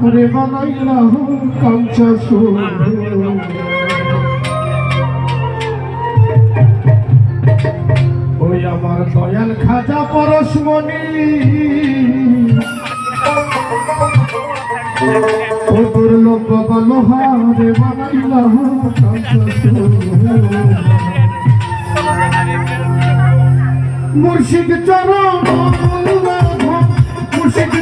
করে বানাইলাম কাঞ্চা ওই আমার দয়াল খাজা পরশমণি। ও দুর্লভ বাবা লোহারে বানাইলাম মুর্শিদ চরণ, মুর্শিদ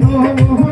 দয়াল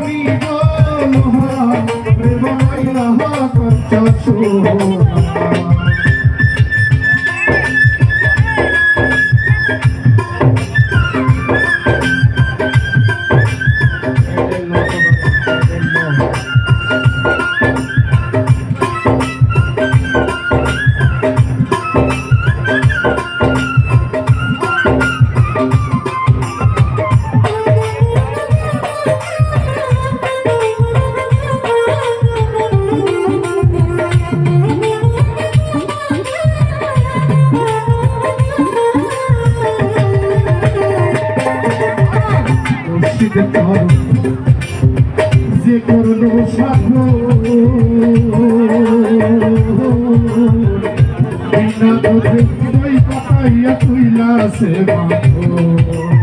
করো যে করল দই তুইলা সে মাথো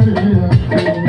Oh,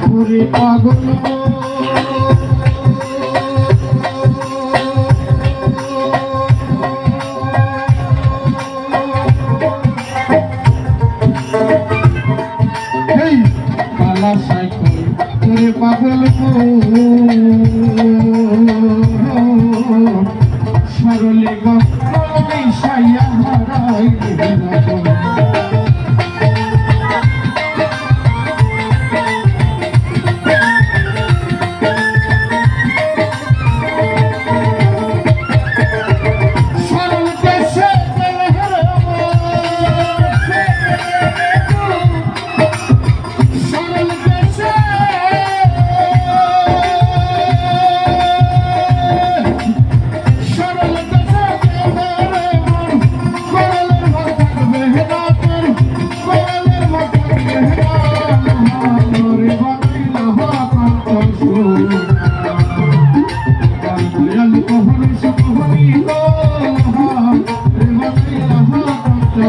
পুরে পাগল কালা সাইকেল তুই পাগল সরলে গল্প মিশাইয়া হারাই